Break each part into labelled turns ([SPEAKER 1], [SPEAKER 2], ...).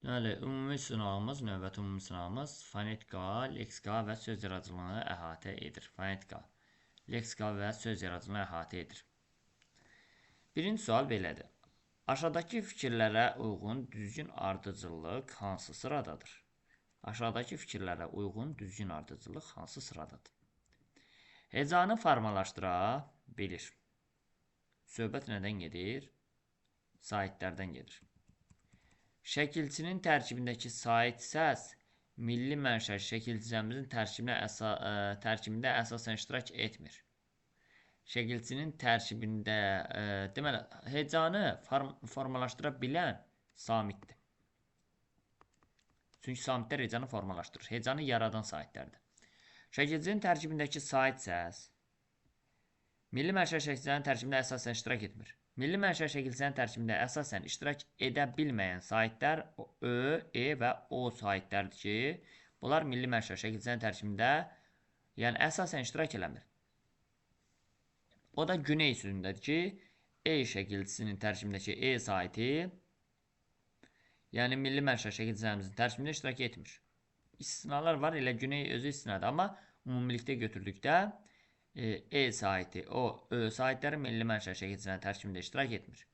[SPEAKER 1] Deməli, ümumi sınağımız, növbəti ümumi sınağımız fonetika, leksika və söz yaradıcılığını əhatə edir. Fonetika, leksika və söz yaradıcılığını əhatə edir. Birinci sual belədir. Aşağıdakı fikirlərə uyğun düzgün ardıcıllıq hansı sıradadır? Aşağıdakı fikirlərə uyğun düzgün ardıcıllıq hansı sıradadır? Hecanı formalaşdıra bilir. Söhbət nədən gedir? Saitlərdən gedir. Şəkilçinin tərkibindəki sait səs milli mənşə şəkilçimizin tərkibinə əsa ə, tərkibində əsasən iştirak etmir. Şəkilçinin tərkibində ə, deməli hecanı form formalaşdıra bilən samitdir. Çünki samitlər hecanı formalaşdırır. Hecanı yaradan saitlərdir. Şəkilçinin tərkibindəki sait səs milli mənşə şəkilçinin tərkibində əsasən iştirak etmir. Milli mənşə şəkilçinin tərkibində əsasən iştirak edə bilməyən saytlar Ö, E və O saytlardır ki, bunlar milli mənşə şəkilçinin tərkibində yəni əsasən iştirak eləmir. O da güney sözündədir ki, E şəkilçisinin tərkibindəki E saytı yəni milli mənşə şəkilçilərimizin tərkibində iştirak etmir. İstisnalar var, elə güney özü istisnadır, amma ümumilikdə götürdükdə e, e saiti, o, ö saitləri milli mənşə şəkilçilərin tərkibində iştirak etmir.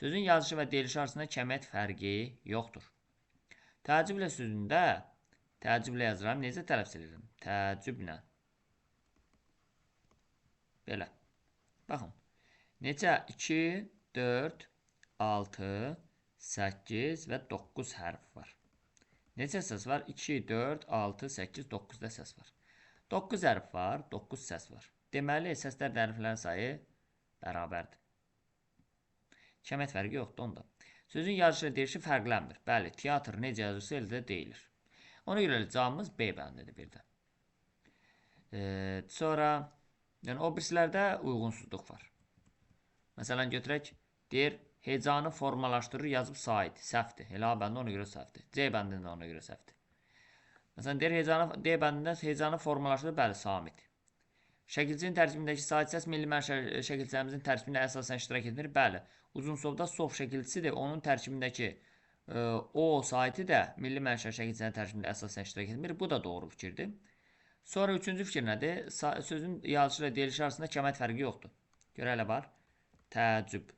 [SPEAKER 1] Sözün yazışı və deyilişi arasında kəmiyyət fərqi yoxdur. Təəccüblə sözündə təəccüblə yazıram, necə tələffüz edirəm? Təəccüblə. Belə. Baxın. Necə 2, 4, 6, 8 və 9 hərf var. Neçə səs var? 2, 4, 6, 8, 9 da səs var. 9 hərf var, 9 səs var. Deməli, səslər hərflərin sayı bərabərdir. Kəmiyyət fərqi yoxdur onda. Sözün yazışı deyişi fərqlənmir. Bəli, teatr necə yazılırsa elə də deyilir. Ona görə cavabımız B bəndidir bir də. E, sonra yəni o birisilərdə uyğunsuzluq var. Məsələn götürək, deyir hecanı formalaşdırır, yazıb sait, səhvdir. Elə A bəndi ona görə səhvdir. C bəndində ona görə səhvdir. Məsələn deyir hecanı D bəndində hecanı formalaşdırır, bəli, samit. Şəkilçinin tərkibindəki sait səs milli mənşə şəkilçilərimizin tərkibində əsasən iştirak edir. Bəli, uzun sovda sov şəkilçisidir. Onun tərkibindəki e, o saiti də milli mənşə şəkilçilərin tərkibində əsasən iştirak etmir. Bu da doğru fikirdir. Sonra üçüncü fikir nədir? Sa sözün yazışı ilə deyilişi arasında kəmət fərqi yoxdur. Görə elə var. Təəccüb.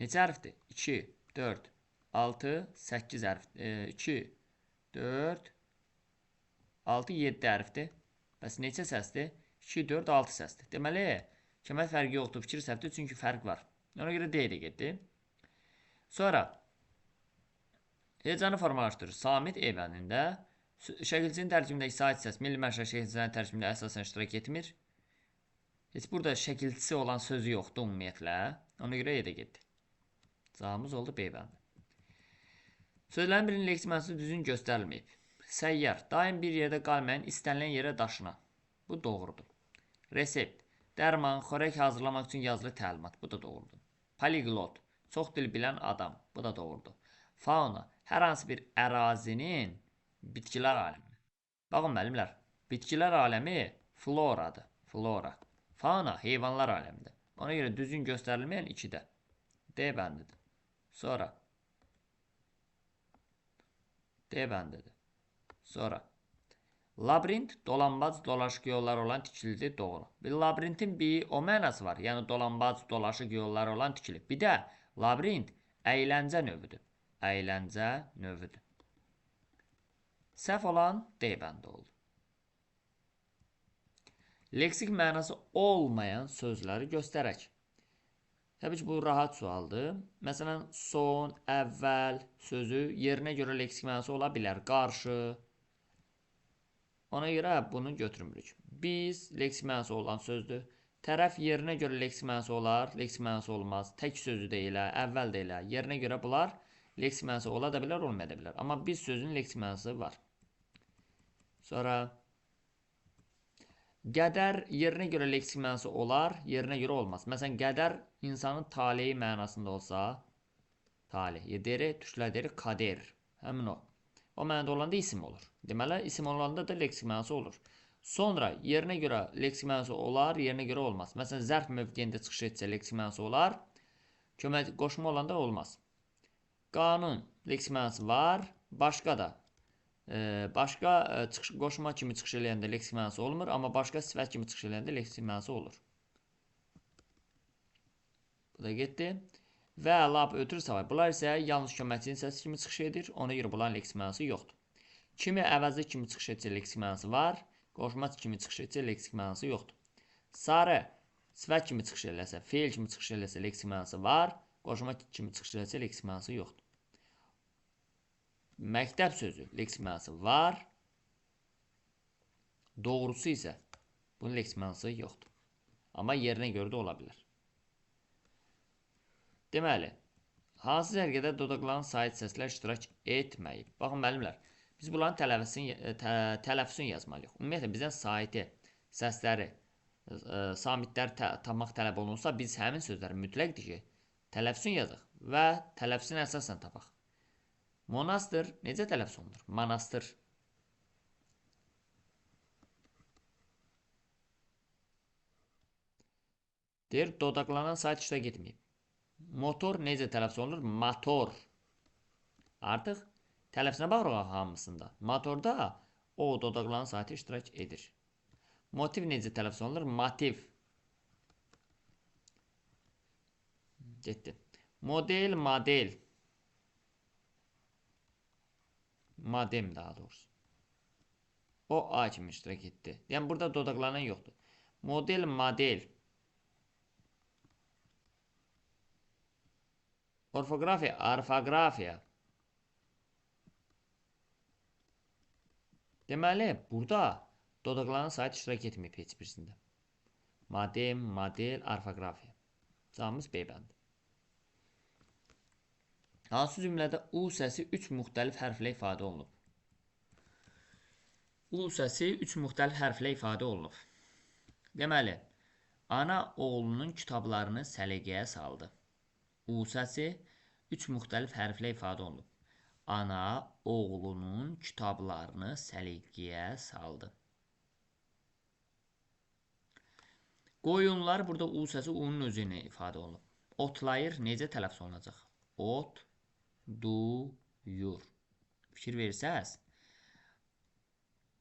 [SPEAKER 1] Neçə hərfdir? 2, 4, 6, 8 hərf. E, 2, 4, 6, 7 hərfdir. Bəs neçə səsdir? 2, 4, 6 səsdir. Deməli, kəmər fərqi yoxdur, fikir səhvdir, çünki fərq var. Ona görə D də getdi. Sonra, hecanı formalaşdırır. Samit E bəndində şəkilçinin tərkibindəki sait səs milli mənşə şəkilçinin tərkibində əsasən iştirak etmir. Heç burada şəkilçisi olan sözü yoxdur ümumiyyətlə. Ona görə E də getdi. Cavabımız oldu B bəndi. Sözlərin birinin leksi mənası düzgün göstərilməyib. Səyyar, daim bir yerdə qalmayan istənilən yerə daşınan. Bu doğrudur. Resept, dərman, xörək hazırlamaq üçün yazılı təlimat. Bu da doğrudur. Poliglot, çox dil bilən adam. Bu da doğrudur. Fauna, hər hansı bir ərazinin bitkilər aləmi. Baxın müəllimlər, bitkilər aləmi floradır. Flora. Fauna heyvanlar aləmidir. Ona görə düzgün göstərilməyən 2-də. D bəndidir. Sonra D bəndidir. Sonra labirint dolanbac dolaşıq yollar olan tikilidir, doğru. Bir labirintin bir o mənası var. Yəni dolanbac dolaşıq yollar olan tikili. Bir də labirint əyləncə növüdür. Əyləncə növüdür. Səhv olan D bəndi oldu. Leksik mənası olmayan sözləri göstərək. Təbii ki, bu rahat sualdır. Məsələn, son, əvvəl sözü yerinə görə leksik mənası ola bilər. Qarşı, Ona görə bunu götürmürük. Biz leksik mənası olan sözdür. Tərəf yerinə görə leksik mənası olar, leksik mənası olmaz. Tək sözü də elə, əvvəl də elə. Yerinə görə bunlar leksik mənası ola da bilər, olmaya da bilər. Amma biz sözün leksik mənası var. Sonra qədər yerinə görə leksik mənası olar, yerinə görə olmaz. Məsələn, qədər insanın taleyi mənasında olsa, talih, yederi, tüşləderi, kader. Həmin o. O mənada olanda isim olur. Deməli, isim olanda da leksik mənası olur. Sonra yerinə görə leksik mənası olar, yerinə görə olmaz. Məsələn, zərf mövqeyində çıxış etsə leksik mənası olar, kömək qoşma olanda olmaz. qanun leksik mənası var, başqa da başqa e, çıxış, qoşma kimi çıxış eləyəndə leksik mənası olmur, amma başqa sifət kimi çıxış eləyəndə leksik mənası olur. Bu da getdi. Və lab ötürü savay. Bunlar isə yanlış köməkçinin səsi kimi çıxış edir. Ona görə bunların leksik mənası yoxdur. Kimi əvəzi kimi çıxış etsə leksik mənası var. Qoşma kimi çıxış etsə leksik mənası yoxdur. Sarı sifət kimi çıxış eləsə, feil kimi çıxış eləsə leksik mənası var. Qoşma kimi çıxış eləsə leksik mənası yoxdur. Məktəb sözü leksik mənası var. Doğrusu isə bunun leksik mənası yoxdur. Amma yerinə görə də ola bilər. Deməli, hansı sərgidə dodaqların sait səslər iştirak etməyib? Baxın, müəllimlər, biz bunların tələffüzünü, tə, tələffüzünü yazmalıyıq. Ümumiyyətlə, bizdən saiti, səsləri, ə, samitləri tə, tapmaq tələb olunursa, biz həmin sözləri mütləqdir ki, tələffüzünü yazıq və tələffüzünü əsasən tapaq. Monastır necə tələffüz olunur? Manastır. Deyir, dodaqlanan sait iştirak etməyib. Motor necə tələffüz olunur? Motor. Artıq tələffüzünə baxırıq hamısında. Motorda o dodaqlanan saati iştirak edir. Motiv necə tələffüz olunur? Motiv. Getdi. Model, model. Modem daha doğrusu. O A kimi iştirak etdi. Yəni burada dodaqlanan yoxdur. Model, model. Orfografiya, orfoqrafiya. Deməli, burada dodaqlanan sayt iştirak etməyib heç birisində. Modem, model, orfoqrafiya. Cavabımız B bəndi. Hansı cümlədə U səsi 3 müxtəlif hərflə ifadə olunub? U səsi 3 müxtəlif hərflə ifadə olunub. Deməli, ana oğlunun kitablarını səliqəyə saldı. U səsi üç müxtəlif hərflə ifadə olunub. Ana oğlunun kitablarını səliqəyə saldı. Qoyunlar burada U səsi U-nun özü ilə ifadə olunub. Otlayır necə tələffüz olunacaq? Ot, duyur. Fikir versəz,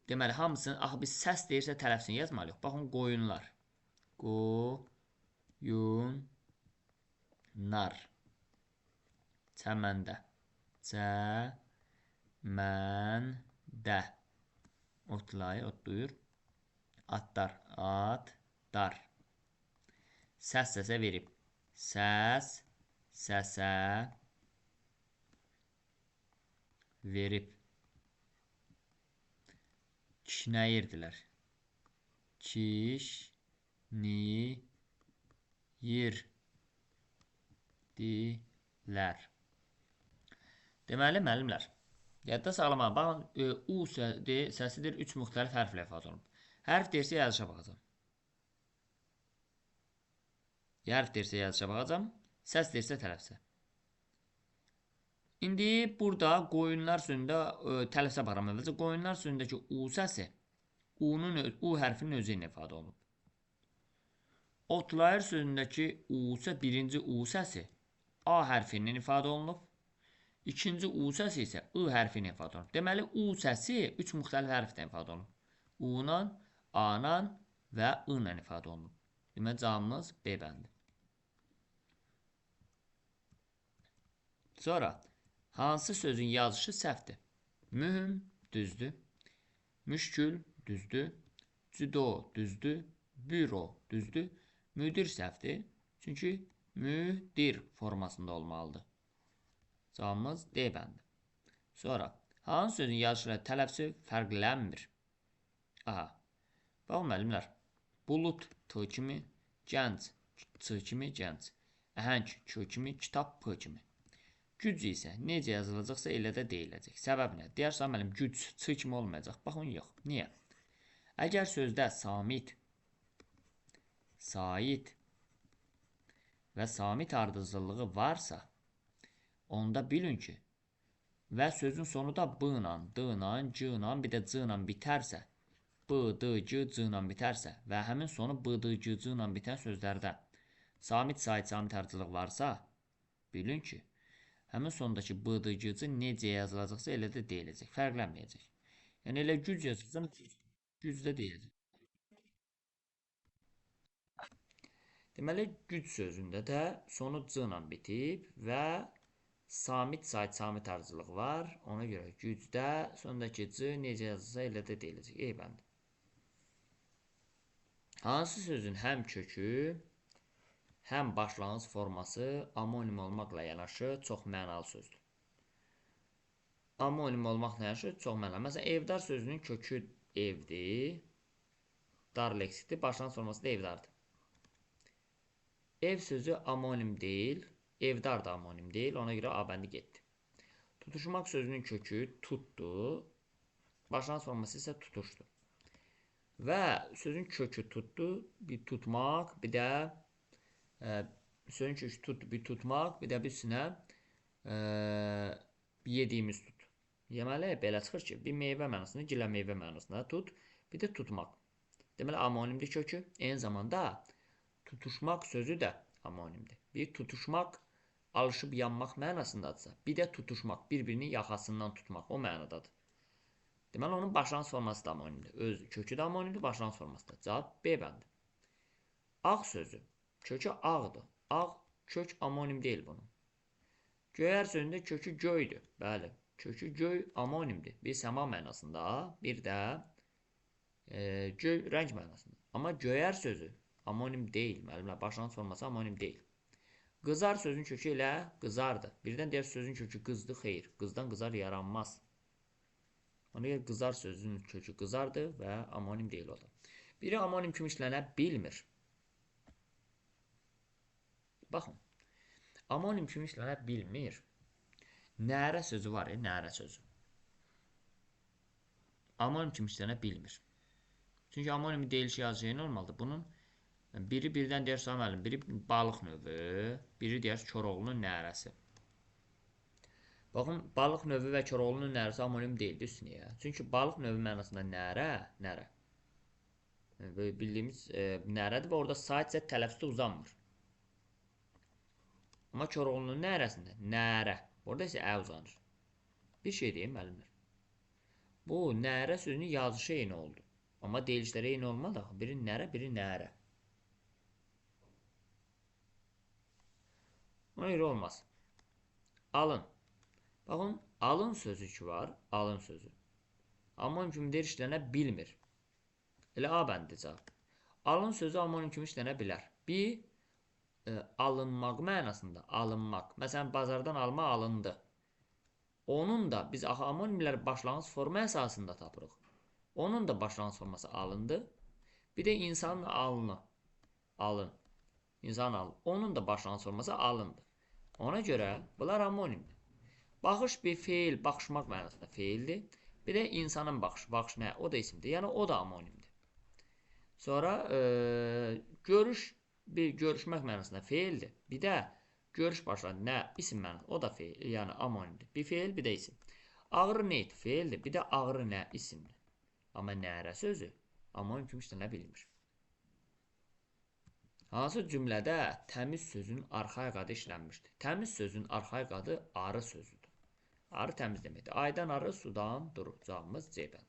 [SPEAKER 1] deməli hamısını axı biz səs deyirsə tələffüzünü yazmalıyıq. Baxın qoyunlar. Qoyun nar. Çəməndə çəməndə otlayır, otlayır atlar, atlar səs səsə verib. Səs səsə verib. Kişnəyirdilər. Kişniyir dilər. Deməli, müəllimlər, yadda saxlamağa, baxın, e, U səsidir 3 müxtəlif hərflə ifadə olunub. Hərf deyirsə yazışa baxacam. Hərf deyirsə yazışa baxacam, səs deyirsə tələfsə. İndi burada qoyunlar sözündə e, tələfsə baxıram əvvəlcə. Qoyunlar sözündəki U səsi U-nun U hərfinin özü ilə ifadə olunub. Otlayır sözündəki U isə birinci U səsi A hərfindən ifadə olunub. İkinci U səsi isə I hərfindən ifadə olunub. Deməli, U səsi 3 müxtəlif hərfdən ifadə olunub. U-la, A-la və I ilə ifadə olunub. Deməli, cavabımız B bəndi. Sonra, hansı sözün yazışı səhvdir? Mühüm, düzdür. Müşkül, düzdür. Cüdo, düzdür. Büro, düzdür. Müdir səhvdir. Çünki müdir formasında olmalıdır. Cavabımız D bəndi. Sonra, hansı sözün yazışı ilə tələffüzü fərqlənmir? Aha. Baxın müəllimlər. Bulut T kimi, gənc C kimi, gənc. Əhəng K kimi, kitab P kimi. Güc isə necə yazılacaqsa elə də deyiləcək. Səbəb nə? Deyərsən müəllim güc C kimi olmayacaq. Baxın yox. Niyə? Əgər sözdə samit, sait və samit ardıcıllığı varsa, onda bilin ki, və sözün sonu da b ilə, d ilə, c ilə, bir də c ilə bitərsə, b, d, c, c ilə bitərsə və həmin sonu b, d, c, c ilə bitən sözlərdə samit, sait, samit ardıcılıq varsa, bilin ki, həmin sondakı bıdıcıcı necə yazılacaqsa elə də deyiləcək. Fərqlənməyəcək. Yəni elə güc yazırsan, güc də deyiləcək. Deməli, güc sözündə də sonu c ilə bitib və samit sayt, samit arıcılıq var. Ona görə gücdə sondakı c necə yazılsa elə də deyiləcək. Ey bəndə. Hansı sözün həm kökü, həm başlanğıc forması amonim olmaqla yanaşı çox mənalı sözdür. Amonim olmaqla yanaşı çox mənalı. Məsələn, evdar sözünün kökü evdir. Dar leksikdir. Başlanğıc forması da evdardır. Ev sözü amonim deyil. Evdar da amonim deyil. Ona görə A bəndi getdi. Tutuşmaq sözünün kökü tutdu. Başlanğıc forması isə tutuşdu. Və sözün kökü tutdu, bir tutmaq, bir də e, sözün kökü tutdu, bir tutmaq, bir də bir sinə e, yediyimiz tut. Deməli, belə çıxır ki, bir meyvə mənasında, gilə meyvə mənasında tut, bir də tutmaq. Deməli, amonimdir kökü. Eyni zamanda tutuşmaq sözü də amonimdir. Bir tutuşmaq alışıb yanmaq mənasındadırsa, bir də tutuşmaq, bir-birinin yaxasından tutmaq o mənadadır. Deməli, onun başlanğıc forması da amonimdir. Öz kökü də amonimdir, başlanğıc forması da. Cavab B bəndi. Ağ sözü. Kökü ağdır. Ağ kök amonim deyil bunun. Göyər sözündə kökü göydür. Bəli, kökü göy amonimdir. Bir səma mənasında, bir də e, göy rəng mənasında. Amma göyər sözü amonim deyil. Müəllimlər, başlanğıc forması amonim deyil. Qızar sözün kökü ilə qızardı. Birdən deyər sözün kökü qızdı, xeyr. Qızdan qızar yaranmaz. Ona görə qızar sözünün kökü qızardı və amonim deyil o da. Biri amonim kimi işlənə bilmir. Baxın. Amonim kimi işlənə bilmir. Nərə sözü var ya, nərə sözü. Amonim kimi işlənə bilmir. Çünki amonim deyiliş yazıcı normaldır. Bunun biri birdən deyər müəllim, biri balıq növü, biri deyər Koroğlunun nərəsi. Baxın, balıq növü və Koroğlunun nərəsi amonim deyildi üstünəyə. Çünki balıq növü mənasında nərə, nərə. Böyle bildiyimiz e, nərədir və orada sadəcə tələffüzdə uzanmır. Amma Koroğlunun nərəsində nərə. Orada isə ə uzanır. Bir şey deyim müəllimlər. Bu nərə sözünün yazışı eyni oldu. Amma deyilişləri eyni olmadı. Biri nərə, biri nərə. Ona görə olmaz. Alın. Baxın, alın sözü ki var, alın sözü. Amonim kimi deyir işlənə bilmir. Elə A bəndi cavab. Alın sözü amonim kimi işlənə bilər. Bir, e, alınmaq mənasında, alınmaq. Məsələn, bazardan alma alındı. Onun da biz axı amonimləri başlanğıc forma əsasında tapırıq. Onun da başlanğıc forması alındı. Bir də insanın alını, alın. İnsan alın. Onun da başlanğıc forması alındı. Ona görə bunlar amonimdir. Baxış bir feil, baxışmaq mənasında feildir. Bir də insanın baxışı, baxış nə? O da isimdir. Yəni o da amonimdir. Sonra e, görüş bir görüşmək mənasında feildir. Bir də görüş başladı nə? İsim mənasında. O da feil, yəni amonimdir. Bir feil, bir də isim. Ağrı neyt feildir. Bir də ağrı nə? İsimdir. Amma nərə sözü amonim kimi işlənə bilmir. Hansı cümlədə təmiz sözün arxaik adı işlənmişdir? Təmiz sözün arxaik adı arı sözüdür. Arı təmiz deməkdir. Aydan arı, sudan durur. Cavabımız C bənd.